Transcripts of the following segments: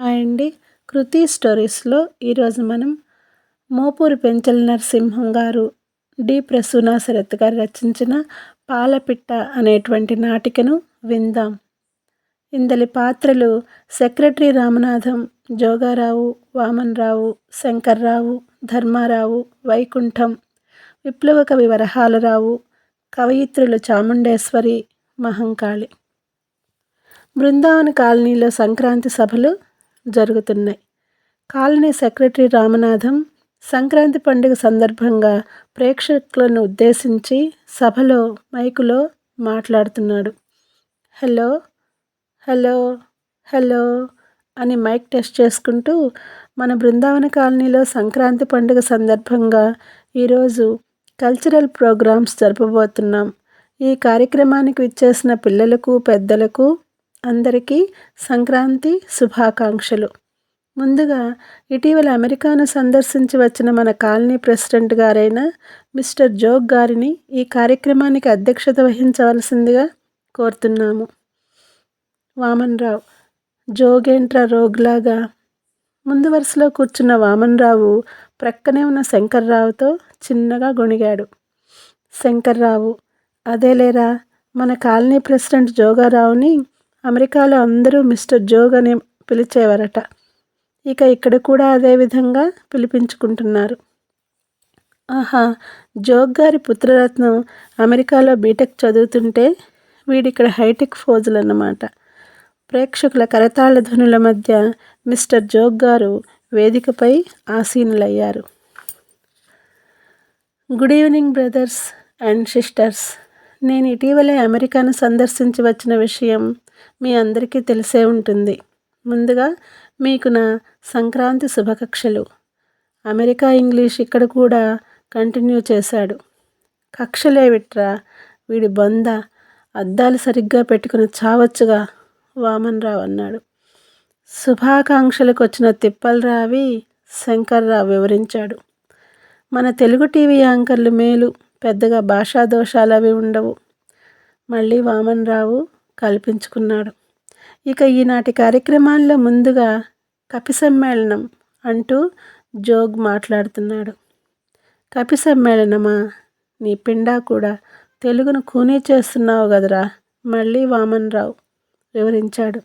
Hi అండి. కృతి స్టోరీస్లో ఈరోజు మనం మోపూరి పెంచల నరసింహం గారు డి. ప్రసూనా శరత్ గారు రచించిన పాలపిట్ట అనేటువంటి నాటికను విందాం. ఇందలి పాత్రలు సెక్రటరీ రామనాథం జోగారావు వామన్రావు శంకర్రావు ధర్మారావు వైకుంఠం విప్లవ కవి వరహాలరావు కవయిత్రులు చాముండేశ్వరి మహంకాళి. బృందావన కాలనీలో సంక్రాంతి సభలు జరుగుతున్నాయి. కాలనీ సెక్రటరీ రామనాథం సంక్రాంతి పండుగ సందర్భంగా ప్రేక్షకులను ఉద్దేశించి సభలో మైకులో మాట్లాడుతున్నాడు. హలో హలో హలో అని మైక్ టెస్ట్ చేసుకుంటూ మన బృందావన కాలనీలో సంక్రాంతి పండుగ సందర్భంగా ఈరోజు కల్చరల్ ప్రోగ్రామ్స్ జరపబోతున్నాం. ఈ కార్యక్రమానికి విచ్చేసిన పిల్లలకు పెద్దలకు అందరికీ సంక్రాంతి శుభాకాంక్షలు. ముందుగా ఇటీవల అమెరికాను సందర్శించి వచ్చిన మన కాలనీ ప్రెసిడెంట్ గారైన మిస్టర్ జోగ్ గారిని ఈ కార్యక్రమానికి అధ్యక్షత వహించవలసిందిగా కోరుతున్నాము. వామన్ రావు రోగ్లాగా ముందు వరుసలో కూర్చున్న వామన్ రావు ప్రక్కనే ఉన్న శంకర్రావుతో చిన్నగా గొణిగాడు. శంకర్రావు అదేలేరా మన కాలనీ ప్రెసిడెంట్ జోగారావుని అమెరికాలో అందరూ మిస్టర్ జోగ్ అని పిలిచేవారట. ఇక ఇక్కడ కూడా అదే విధంగా పిలిపించుకుంటున్నారు. ఆహా జోగ్ గారి పుత్రరత్నం అమెరికాలో బీటెక్ చదువుతుంటే వీడిక్కడ హైటెక్ ఫోజులు అన్నమాట ప్రేక్షకుల కరతాళ ధ్వనుల మధ్య మిస్టర్ జోగ్ గారు వేదికపై ఆసీనులయ్యారు. Good evening brothers and sisters. నేను ఇటీవలే అమెరికాను సందర్శించి వచ్చిన విషయం మీ అందరికీ తెలిసే ఉంటుంది. ముందుగా మీకు నా సంక్రాంతి శుభకక్షలు. అమెరికా ఇంగ్లీష్ ఇక్కడ కూడా కంటిన్యూ చేశాడు. కక్షలే విట్రా వీడి బొంద అద్దాలు సరిగ్గా పెట్టుకుని చావచ్చుగా వామన్ రావు అన్నాడు. శుభాకాంక్షలకు వచ్చిన తిప్పలరావి శంకర్రావు వివరించాడు. మన తెలుగు టీవీ యాంకర్లు మేలు పెద్దగా భాషా దోషాలు అవి ఉండవు. మళ్ళీ వామన్ రావు కల్పించుకున్నాడు. ఇక ఈనాటి కార్యక్రమాల్లో ముందుగా కపి సమ్మేళనం అంటూ జోగ్ మాట్లాడుతున్నాడు. కపి సమ్మేళనమా? నీ పిండా కూడా తెలుగును కూనీ చేస్తున్నావు కదరా? మళ్ళీ వామన్ రావు వివరించాడు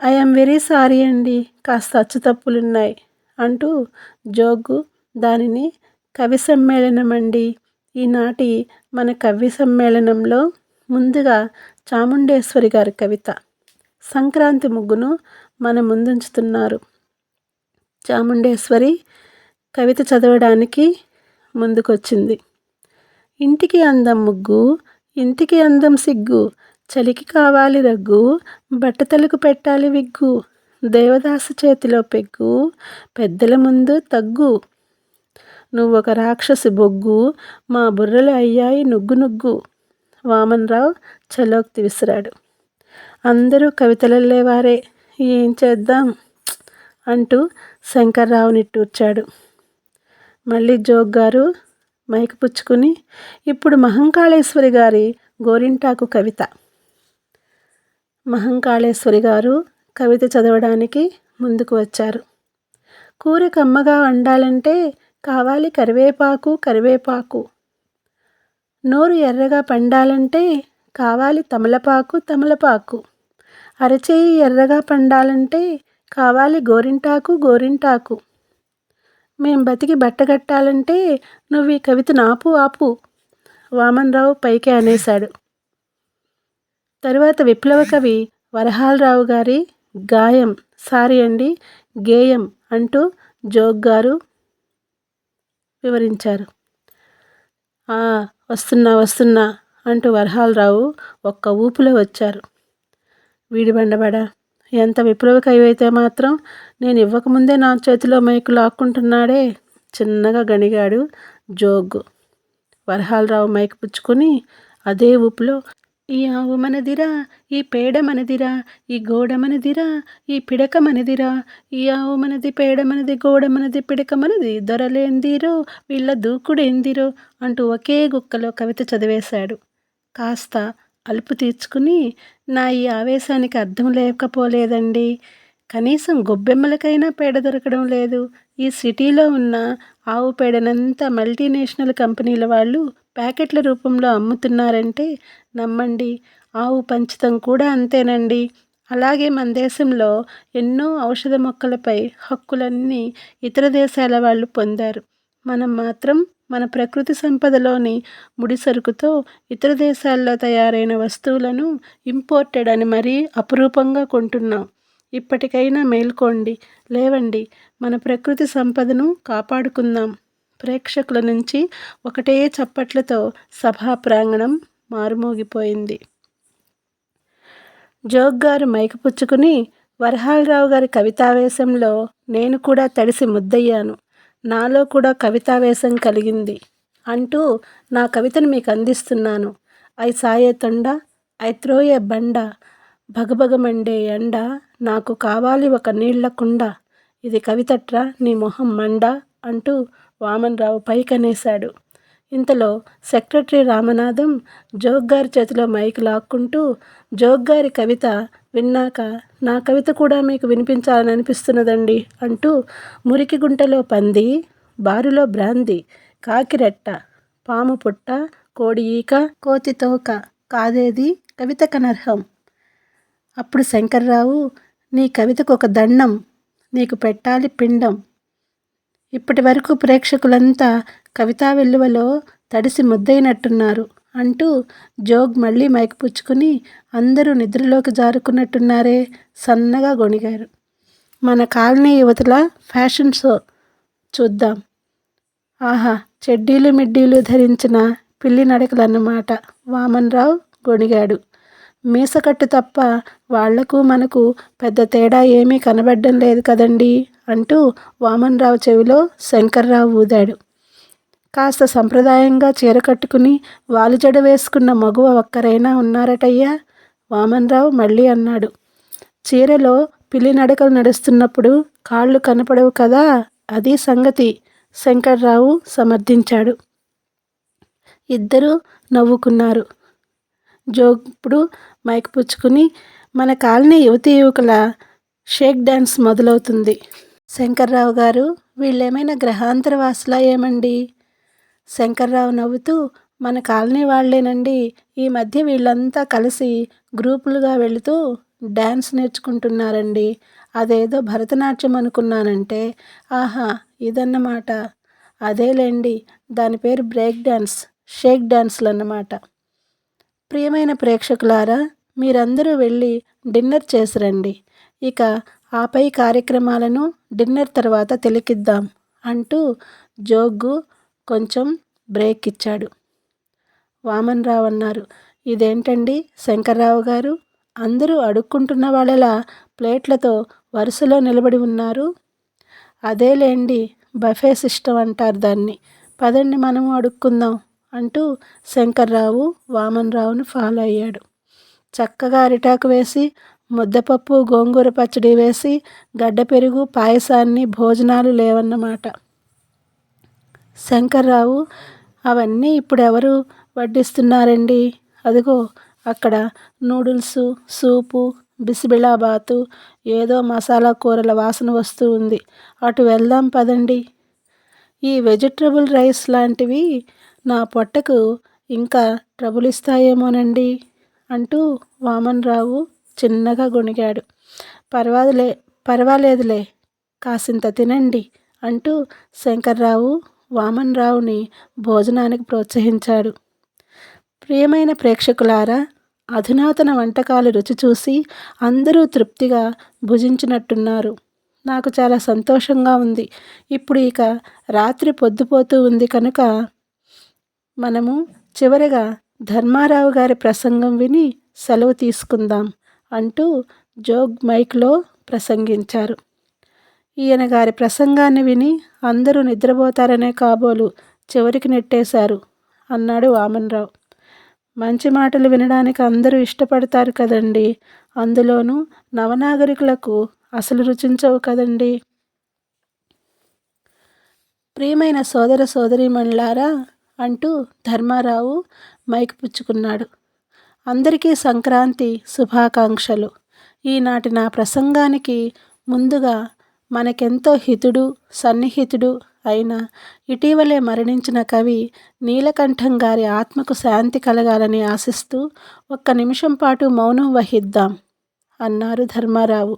ఐఎమ్ వెరీ సారీ అండి కాస్త అచ్చు తప్పులున్నాయి అంటూ జోగు దానిని కవి సమ్మేళనం అండి ఈనాటి మన కవి సమ్మేళనంలో ముందుగా చాముండేశ్వరి గారి కవిత. సంక్రాంతి ముగ్గును మన ముందుంచుతున్నారు. చాముండేశ్వరి కవిత చదవడానికి ముందుకొచ్చింది. ఇంటికి అందం ముగ్గు ఇంటికి అందం సిగ్గు చలికి కావాలి రగ్గు బట్టతలకు పెట్టాలి విగ్గు దేవదాసు చేతిలో పెగ్గు పెద్దల ముందు తగ్గు. నువ్వొక రాక్షసి బొగ్గు మా బుర్రలు అయ్యాయి నుగ్గు నుగ్గు. వామన్రావు చలోక్తి విసిరాడు. అందరూ కవితలల్లేవారే ఏం చేద్దాం? అంటూ శంకర్రావు నిట్టూర్చాడు మళ్ళీ జోగ్ గారు మైకు పుచ్చుకుని ఇప్పుడు మహంకాళేశ్వరి గారి గోరింటాకు కవిత. మహంకాళేశ్వరి గారు కవిత చదవడానికి ముందుకు వచ్చారు. కూర కమ్మగా వండాలంటే కావాలి కరివేపాకు కరివేపాకు నోరు ఎర్రగా పండాలంటే కావాలి తమలపాకు తమలపాకు. అరచేయి ఎర్రగా పండాలంటే కావాలి గోరింటాకు గోరింటాకు. మేం బతికి బట్టగట్టాలంటే నువ్వు ఈ కవితను ఆపు ఆపు. వామన్రావు పైకి అనేశాడు. తరువాత విప్లవ కవి వరహాలరావు గారి గాయం సారీ అండి గేయం అంటూ జోగ్ గారు వివరించారు. వస్తున్నా వస్తున్నా అంటూ వరహాలరావు ఒక్క ఊపులో వచ్చారు. వీడి బండబడా ఎంత విప్లవకైవైతే మాత్రం నేను ఇవ్వకముందే నా చేతిలో మైకు లాక్కుంటున్నాడే చిన్నగా గణిగాడు జోగ్ వరహాలరావు మైక్ పుచ్చుకొని అదే ఊపులో ఈ ఆవు మనదిరా ఈ పేడ మనదిరా ఈ గోడ మనదిరా ఈ పిడక మనదిరా. ఈ ఆవు మనది పేడ మనది గోడ మనది పిడక మనది. దొరలేందిరో వీళ్ళ దూకుడేందిరో అంటూ ఒకే గుక్కలో కవిత చదివేశాడు. కాస్త అలుపు తీర్చుకుని నా ఈ ఆవేశానికి అర్థం లేకపోలేదండి. కనీసం గొబ్బెమ్మలకైనా పేడ దొరకడం లేదు. ఈ సిటీలో ఉన్న ఆవు పేడనంతా మల్టీనేషనల్ కంపెనీల వాళ్ళు ప్యాకెట్ల రూపంలో అమ్ముతున్నారంటే నమ్మండి. ఆవు పంచతం కూడా అంతేనండి. అలాగే మన దేశంలో ఎన్నో ఔషధ మొక్కలపై హక్కులన్నీ ఇతర దేశాల వాళ్ళు పొందారు. మనం మాత్రం మన ప్రకృతి సంపదలోని ముడిసరుకుతో ఇతర దేశాల్లో తయారైన వస్తువులను ఇంపోర్టెడ్ అని మరీ అపురూపంగా కొంటున్నాం. ఇప్పటికైనా మేల్కోండి. లేవండి. మన ప్రకృతి సంపదను కాపాడుకుందాం. ప్రేక్షకుల నుంచి ఒకటే చప్పట్లతో సభా ప్రాంగణం మారుమోగిపోయింది. జోగ్ గారు మైకు పుచ్చుకుని వరహాలరావు గారి కవితావేశంలో నేను కూడా తడిసి ముద్దయ్యాను. నాలో కూడా కవితావేశం కలిగింది అంటూ నా కవితను మీకు అందిస్తున్నాను ఐ సాయే తొండ ఐ త్రోయే బండ భగభగమండే ఎండ నాకు కావాలి ఒక నీళ్ళ కుండ. ఇది కవితట్రా నీ మొహం మండ అంటూ వామన్రావు పైకనేశాడు. ఇంతలో సెక్రటరీ రామనాథం జోగ్గారి చేతిలో మైక్ లాక్కుంటూ జోగ్గారి కవిత విన్నాక నా కవిత కూడా మీకు వినిపించాలని అనిపిస్తున్నదండి అంటూ మురికి గుంటలో పంది బారులో బ్రాంది కాకిరెట్ట పాము పుట్ట కోడి ఈక కోతి తోక కాదేది కవిత కనర్హం. అప్పుడు శంకర్రావు నీ కవితకు ఒక దండం నీకు పెట్టాలి పిండం ఇప్పటి వరకు ప్రేక్షకులంతా కవితా వెల్లువలో తడిసి ముద్దయినట్టున్నారు అంటూ జోగ్ మళ్ళీ మైక్ పుచ్చుకుని అందరూ నిద్రలోకి జారుకున్నట్టున్నారే సన్నగా గొణిగారు. మన కాలనీ యువతల ఫ్యాషన్ షో చూద్దాం. ఆహా చెడ్డీలు మిడ్డీలు ధరించిన పిల్లి నడకలన్నమాట. వామన్ రావు గొణిగాడు. మీసకట్టు తప్ప వాళ్ళకు మనకు పెద్ద తేడా ఏమీ కనబడ్డం లేదు కదండి అంటూ వామన్రావు చెవిలో శంకర్రావు ఊదాడు. కాస్త సంప్రదాయంగా చీర కట్టుకుని వాలుజడ వేసుకున్న మగువ ఒక్కరైనా ఉన్నారటయ్యా? వామన్రావు మళ్ళీ అన్నాడు. చీరలో పిల్లి నడకలు నడుస్తున్నప్పుడు కాళ్ళు కనపడవు కదా? అది సంగతి శంకర్రావు సమర్థించాడు. ఇద్దరూ నవ్వుకున్నారు. జోప్పుడు మైక్ పుచ్చుకుని మన కాలనీ యువతి యువకుల షేక్ డ్యాన్స్ మొదలవుతుంది. శంకర్రావు గారు వీళ్ళేమైనా గ్రహాంతర వాసులా ఏమండి? శంకర్రావు నవ్వుతూ మన కాలనీ వాళ్ళేనండి. ఈ మధ్య వీళ్ళంతా కలిసి గ్రూపులుగా వెళుతూ డ్యాన్స్ నేర్చుకుంటున్నారండి. అదేదో భరతనాట్యం అనుకున్నానంటే ఆహా ఇదన్నమాట. అదేలేండి దాని పేరు బ్రేక్ డ్యాన్స్ షేక్ డ్యాన్స్లు అన్నమాట ప్రియమైన ప్రేక్షకులారా మీరందరూ వెళ్ళి డిన్నర్ చేసిరండి. ఇక ఆపై కార్యక్రమాలను డిన్నర్ తర్వాత తెలికిద్దాం అంటూ జోగ్గు కొంచెం బ్రేక్ ఇచ్చాడు. వామన్ రావు అన్నారు ఇదేంటండి శంకర్రావు గారు? అందరూ అడుక్కుంటున్న వాళ్ళలా ప్లేట్లతో వరుసలో నిలబడి ఉన్నారు? అదేలేండి బఫే సిస్టమ్ అంటారు దాన్ని. పదండి మనము అడుక్కుందాం. అంటూ శంకర్రావు వామన్రావును ఫాలో అయ్యాడు. చక్కగా అరిటాకు వేసి ముద్దపప్పు గోంగూర పచ్చడి వేసి గడ్డ పెరుగు పాయసాన్ని భోజనాలు లేవన్నమాట. శంకర్రావు అవన్నీ ఇప్పుడు ఎవరు వడ్డిస్తున్నారండి? అదిగో అక్కడ నూడిల్స్ సూపు బిసిబిళాబాతు ఏదో మసాలా కూరల వాసన వస్తూ ఉంది. అటు వెళ్దాం పదండి. ఈ వెజిటబుల్ రైస్ లాంటివి నా పొట్టకు ఇంకా ట్రబుల్ ఇస్తాయేమోనండి అంటూ వామన్ రావు చిన్నగా గొణిగాడు. పర్వాదులే పర్వాలేదులే కాసింత తినండి అంటూ శంకర్రావు వామన్ రావుని భోజనానికి ప్రోత్సహించాడు. ప్రియమైన ప్రేక్షకులారా అధునాతన వంటకాలు రుచి చూసి అందరూ తృప్తిగా భుజించినట్టున్నారు. నాకు చాలా సంతోషంగా ఉంది. ఇప్పుడు ఇక రాత్రి పొద్దుపోతూ ఉంది కనుక మనము చివరగా ధర్మారావు గారి ప్రసంగం విని సెలవు తీసుకుందాం అంటూ జోగ్ మైక్లో ప్రసంగించారు. ఈయన గారి ప్రసంగాన్ని విని అందరూ నిద్రపోతారనే కాబోలు చివరికి నెట్టేశారు అన్నాడు వామన్రావు. మంచి మాటలు వినడానికి అందరూ ఇష్టపడతారు కదండి. అందులోనూ నవనాగరికులకు అసలు రుచించవు కదండి. ప్రియమైన సోదర సోదరీమణులారా అంటూ ధర్మారావు మైక్ పుచ్చుకున్నాడు. అందరికీ సంక్రాంతి శుభాకాంక్షలు. ఈనాటి నా ప్రసంగానికి ముందుగా మనకెంతో హితుడు సన్నిహితుడు అయిన ఇటీవలే మరణించిన కవి నీలకంఠం గారి ఆత్మకు శాంతి కలగాలని ఆశిస్తూ ఒక్క నిమిషం పాటు మౌనం వహిద్దాం అన్నారు ధర్మారావు.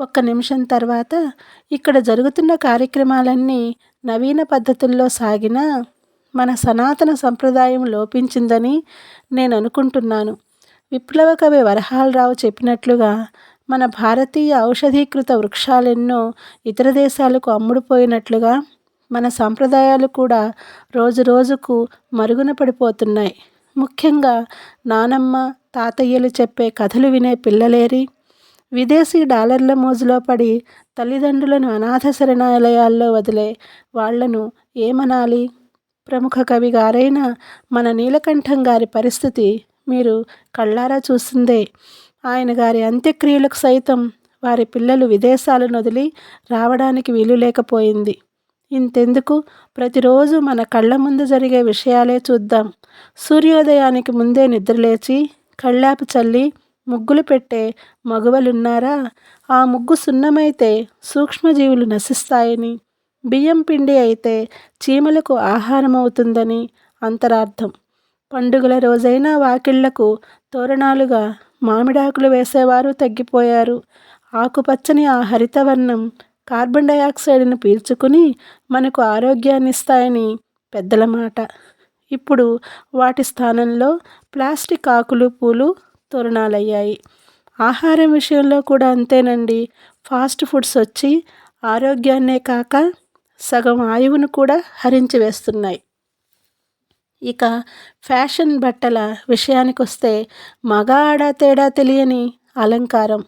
ఒక్క నిమిషం తర్వాత ఇక్కడ జరుగుతున్న కార్యక్రమాలన్నీ నవీన పద్ధతుల్లో సాగినా మన సనాతన సంప్రదాయం లోపించిందని నేను అనుకుంటున్నాను విప్లవ కవి వరహాలరావు చెప్పినట్లుగా మన భారతీయ ఔషధీకృత వృక్షాలెన్నో ఇతర దేశాలకు అమ్ముడుపోయినట్లుగా మన సాంప్రదాయాలు కూడా రోజు రోజుకు మరుగున పడిపోతున్నాయి. ముఖ్యంగా నానమ్మ తాతయ్యలు చెప్పే కథలు వినే పిల్లలేరి విదేశీ డాలర్ల మోజులో పడి తల్లిదండ్రులను అనాథ శరణాలయాల్లో వదిలే వాళ్ళను ఏమనాలి? ప్రముఖ కవి గారైన మన నీలకంఠం గారి పరిస్థితి మీరు కళ్ళారా చూసిందే. ఆయన గారి అంత్యక్రియలకు సైతం వారి పిల్లలు విదేశాలను వదిలి రావడానికి వీలు లేకపోయింది. ఇంతెందుకు? ప్రతిరోజు మన కళ్ళ ముందు జరిగే విషయాలే చూద్దాం. సూర్యోదయానికి ముందే నిద్రలేచి కళ్ళాపు చల్లి ముగ్గులు పెట్టే మగువలున్నారా? ఆ ముగ్గు సున్నమైతే సూక్ష్మజీవులు నశిస్తాయని బియ్యం పిండి అయితే చీమలకు ఆహారం అవుతుందని అంతరార్థం. పండుగల రోజైనా వాకిళ్ళకు తోరణాలుగా మామిడాకులు వేసేవారు తగ్గిపోయారు. ఆకుపచ్చని ఆ హరితవర్ణం కార్బన్ డయాక్సైడ్ను పీల్చుకుని మనకు ఆరోగ్యాన్ని ఇస్తాయని పెద్దల మాట. ఇప్పుడు వాటి స్థానంలో ప్లాస్టిక్ ఆకులు పూలు తోరణాలయ్యాయి. ఆహారం విషయంలో కూడా అంతేనండి. ఫాస్ట్ ఫుడ్స్ వచ్చి ఆరోగ్యాన్నే కాక సగం ఆయువును కూడా హరించి వేస్తున్నాయి. ఇక ఫ్యాషన్ బట్టల విషయానికి వస్తే మగ ఆడ తేడా తెలియని అలంకారం.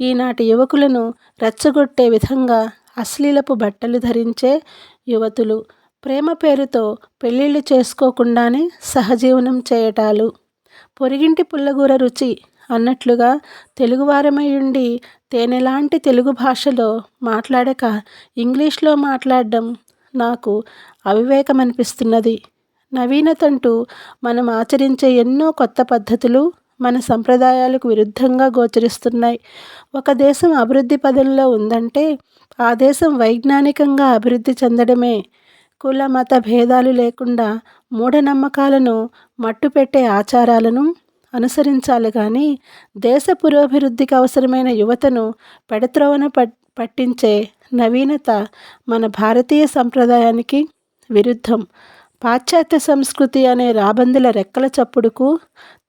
ఈనాటి యువకులను రెచ్చగొట్టే విధంగా అశ్లీలపు బట్టలు ధరించే యువతులు ప్రేమ పేరుతో పెళ్ళిళ్ళు చేసుకోకుండానే సహజీవనం చేయటాలు. పొరిగింటి పుల్లగూర రుచి అన్నట్లుగా తెలుగువారమై ఉండి తేనెలాంటి తెలుగు భాషలో మాట్లాడక ఇంగ్లీష్లో మాట్లాడడం నాకు అవివేకం అనిపిస్తున్నది నవీనతంటూ మనం ఆచరించే ఎన్నో కొత్త పద్ధతులు మన సంప్రదాయాలకు విరుద్ధంగా గోచరిస్తున్నాయి. ఒక దేశం అభివృద్ధి పదంలో ఉందంటే ఆ దేశం వైజ్ఞానికంగా అభివృద్ధి చెందడమే. కుల మత భేదాలు లేకుండా మూఢనమ్మకాలను మట్టుపెట్టే ఆచారాలను అనుసరించాలి కానీ దేశ పురోభివృద్ధికి అవసరమైన యువతను పెడత్రోవన పట్టించే నవీనత మన భారతీయ సంప్రదాయానికి విరుద్ధం. పాశ్చాత్య సంస్కృతి అనే రాబందుల రెక్కల చప్పుడుకు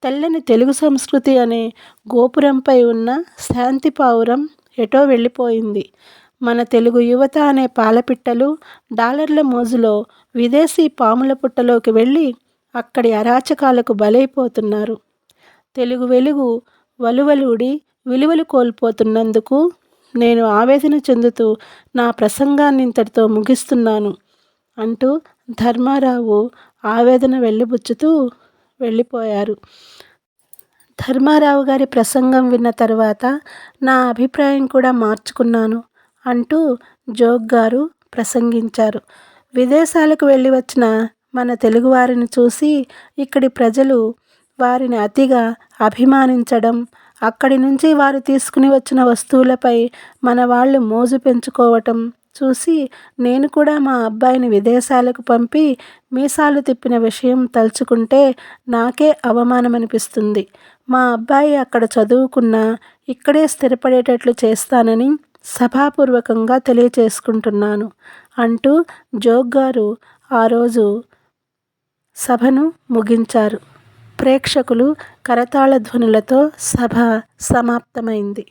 తెల్లని తెలుగు సంస్కృతి అనే గోపురంపై ఉన్న శాంతి పావురం ఎటో వెళ్ళిపోయింది. మన తెలుగు యువత అనే పాలపిట్టలు డాలర్ల మోజులో విదేశీ పాముల పుట్టలోకి వెళ్ళి అక్కడి అరాచకాలకు బలైపోతున్నారు. తెలుగు వెలుగు వలువలుడి విలువలు కోల్పోతున్నందుకు నేను ఆవేదన చెందుతూ నా ప్రసంగాన్ని ఇంతటితో ముగిస్తున్నాను. అంటూ ధర్మారావు ఆవేదన వెళ్ళిబుచ్చుతూ వెళ్ళిపోయారు. ధర్మారావు గారి ప్రసంగం విన్న తర్వాత నా అభిప్రాయం కూడా మార్చుకున్నాను అంటూ జోగ్ గారు ప్రసంగించారు. విదేశాలకు వెళ్ళి వచ్చిన మన తెలుగువారిని చూసి ఇక్కడి ప్రజలు వారిని అతిగా అభిమానించడం అక్కడి నుంచి వారు తీసుకుని వచ్చిన వస్తువులపై మన వాళ్ళు మోజు పెంచుకోవటం చూసి నేను కూడా మా అబ్బాయిని విదేశాలకు పంపి మీసాలు తిప్పిన విషయం తలుచుకుంటే నాకే అవమానం అనిపిస్తుంది మా అబ్బాయి అక్కడ చదువుకున్నా ఇక్కడే స్థిరపడేటట్లు చేస్తానని సభాపూర్వకంగా తెలియచేసుకుంటున్నాను అంటూ జోగ్ గారు ఆ రోజు సభను ముగించారు. ప్రేక్షకులు కరతాళ ధ్వనులతో సభ సమాప్తమైంది.